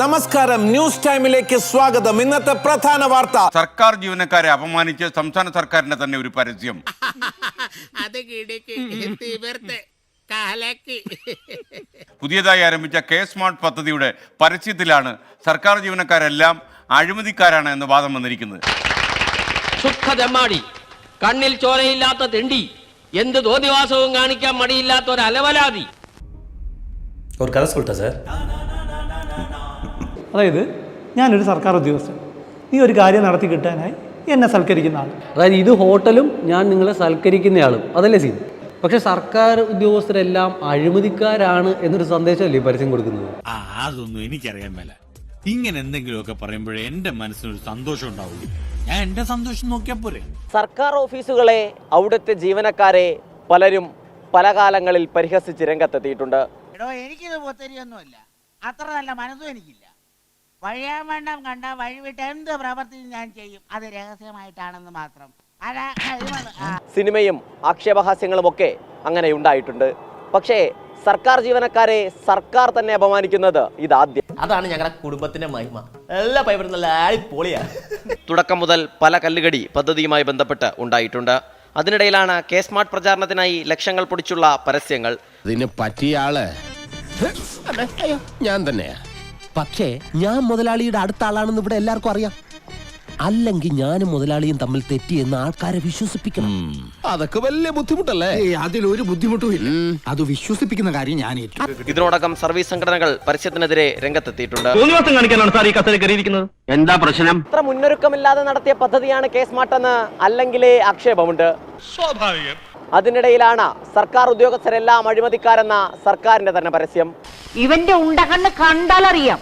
നമസ്കാരം. ന്യൂസ് ടൈമിലേക്ക് സ്വാഗതം. ഇന്നത്തെ പ്രധാന വാർത്ത. സർക്കാർ ജീവനക്കാരെ അപമാനിച്ച് സംസ്ഥാന സർക്കാരിന്റെ തന്നെ ഒരു പരസ്യം. പുതിയതായി ആരംഭിച്ച കെ സ്മാർട്ട് പദ്ധതിയുടെ പരസ്യത്തിലാണ് സർക്കാർ ജീവനക്കാരെല്ലാം അഴിമതിക്കാരാണ് എന്ന് വാദം വന്നിരിക്കുന്നത്. കണ്ണിൽ ചോരയില്ലാത്ത തെണ്ടി എന്ത് ദോതിവാസവും കാണിക്കാൻ മടിയില്ലാത്ത ഒരു അലവലാതി. ഒരു കഥ സാർ. അതായത് ഞാനൊരു സർക്കാർ ഉദ്യോഗസ്ഥൻ. നീ ഒരു കാര്യം നടത്തി കിട്ടാനായി എന്നെ സൽക്കരിക്കുന്ന ആൾ അതായത് ഇത് ഹോട്ടലും ഞാൻ നിങ്ങളെ സൽക്കരിക്കുന്നയാളും. അതല്ലേ സീൻ? പക്ഷെ സർക്കാർ ഉദ്യോഗസ്ഥരെല്ലാം അഴിമതിക്കാരാണ് എന്നൊരു സന്ദേശമല്ലേ പരസ്യം കൊടുക്കുന്നത്? ആ അതൊന്നും എനിക്കറിയാൻ മേല. ഇങ്ങനെ എന്തെങ്കിലുമൊക്കെ പറയുമ്പോഴേ എന്റെ മനസ്സിനൊരു സന്തോഷം ഉണ്ടാവുള്ളൂ ഞാൻ എന്റെ സന്തോഷം നോക്കിയാൽ പോരെ. സർക്കാർ ഓഫീസുകളെ അവിടുത്തെ ജീവനക്കാരെ പലരും പല കാലങ്ങളിൽ പരിഹസിച്ച് രംഗത്തെത്തിയിട്ടുണ്ട്. എടോ എനിക്കിത് പൊത്തരിയൊന്നുമില്ല അത്ര നല്ല മനസ്സും എനിക്കില്ല. വഴിയാൻ വേണ്ടം കണ്ട വഴിവിട്ട് എന്ത് പ്രവർത്തി ഞാൻ ചെയ്യും? അത് രഹസ്യമായിട്ടാണെന്ന് മാത്രം. സിനിമയും ആക്ഷേപഹാസ്യങ്ങളും ഒക്കെ അങ്ങനെ ഉണ്ടായിട്ടുണ്ട്. പക്ഷേ സർക്കാർ ജീവനക്കാരെ സർക്കാർ തന്നെ അപമാനിക്കുന്നത് ഇതാദ്യം. അതാണ് ഞങ്ങളുടെ കുടുംബത്തിന്റെ മഹിമ. എല്ലാ പൈപ്പറും നല്ല പൊളിയാ തുടക്കം മുതൽ പല കല്ലുകടി പദ്ധതിയുമായി ബന്ധപ്പെട്ട് ഉണ്ടായിട്ടുണ്ട്. അതിനിടയിലാണ് കെ സ്മാർട്ട് പ്രചാരണത്തിനായി ലക്ഷങ്ങൾ പൊടിച്ചുള്ള പരസ്യങ്ങൾ. ഇതിന് പറ്റിയ ആൾ. ഞാൻ തന്നെയാ. പക്ഷേ ഞാൻ മുതലാളിയുടെ അടുത്ത ആളാണെന്ന് ഇവിടെ എല്ലാവർക്കും അറിയാം. അല്ലെങ്കിൽ ഞാനും മുതലാളിയും തമ്മിൽ തെറ്റി തെറ്റിയെന്ന് ആൾക്കാരെ വിശ്വസിപ്പിക്കണം. അതൊക്കെ വലിയ ബുദ്ധിമുട്ടല്ലേ? അതിലൊരു ബുദ്ധിമുട്ടും ഇല്ല. അത് വിശ്വസിപ്പിക്കുന്ന കാര്യം ഞാൻ ഏറ്റു ഇതിനോടകം സർവീസ് സംഘടനകൾ പരസ്യത്തിനെതിരെ രംഗത്തെത്തിയിട്ടുണ്ട്. തോന്നിവാസം കാണിക്കാനാണ് സാർ ഈ കയറിയിരിക്കുന്നത്. എന്താ പ്രശ്നം? ഇത്ര മുന്നൊരുക്കമില്ലാതെ നടത്തിയ പദ്ധതിയാണ് കേസ് മാട്ടെന്ന് അല്ലെങ്കിൽ ആക്ഷേപമുണ്ട്. സ്വാഭാവികം. അതിനിടയിലാണ് സർക്കാർ ഉദ്യോഗസ്ഥരെല്ലാം അഴിമതിക്കാരെന്ന സർക്കാരിന്റെ തന്നെ പരസ്യം. ഇവന്റെ ഉണ്ടകണ്ണ് കണ്ടാലറിയാം.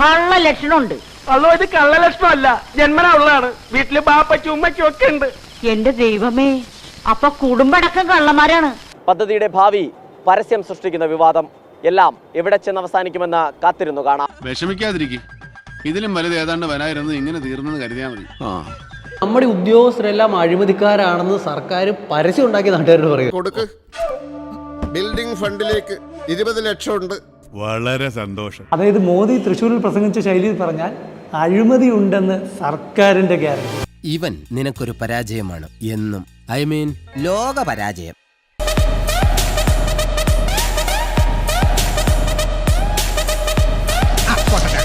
കള്ള ലക്ഷണമുണ്ട്. അല്ലോ ഇത് കള്ളലക്ഷണമല്ല ജന്മനാ ഉള്ളതാണ് വീട്ടിൽ ബാപ്പച്ചും ഉമ്മച്ചും ഒക്കെ ഉണ്ട്. എന്റെ ദൈവമേ അപ്പൊ കുടുംബടക്കം കള്ളന്മാരാണ്. പദ്ധതിയുടെ ഭാവി പരസ്യം സൃഷ്ടിക്കുന്ന വിവാദം എല്ലാം എവിടെ ചെന്ന് അവസാനിക്കുമെന്ന് കാത്തിരുന്നു കാണാം. വിഷമിക്കാതിരിക്കും. ഇതിലും വലുത് ഏതാണ്ട് വരായിരുന്നു ഇങ്ങനെ തീർന്നെന്ന് കരുതിയാൽ മതി. നമ്മുടെ ഉദ്യോഗസ്ഥരെല്ലാം അഴിമതിക്കാരാണെന്ന് സർക്കാർ പരസ്യം ഉണ്ടാക്കി നാട്ടുകാരോട് പറയുക കൊടുക്ക്. ബിൽഡിംഗ് ഫണ്ടിലേക്ക് ഇരുപത് ലക്ഷം ഉണ്ട്. വളരെ സന്തോഷം. അതായത് മോദി തൃശ്ശൂരിൽ പ്രസംഗിച്ച ശൈലിയിൽ പറഞ്ഞാൽ അഴിമതി ഉണ്ടെന്ന് സർക്കാരിന്റെ ഗ്യാരണ്ടി. ഇവൻ നിനക്കൊരു പരാജയമാണ് എന്നും ഐ മീൻ ലോക പരാജയം.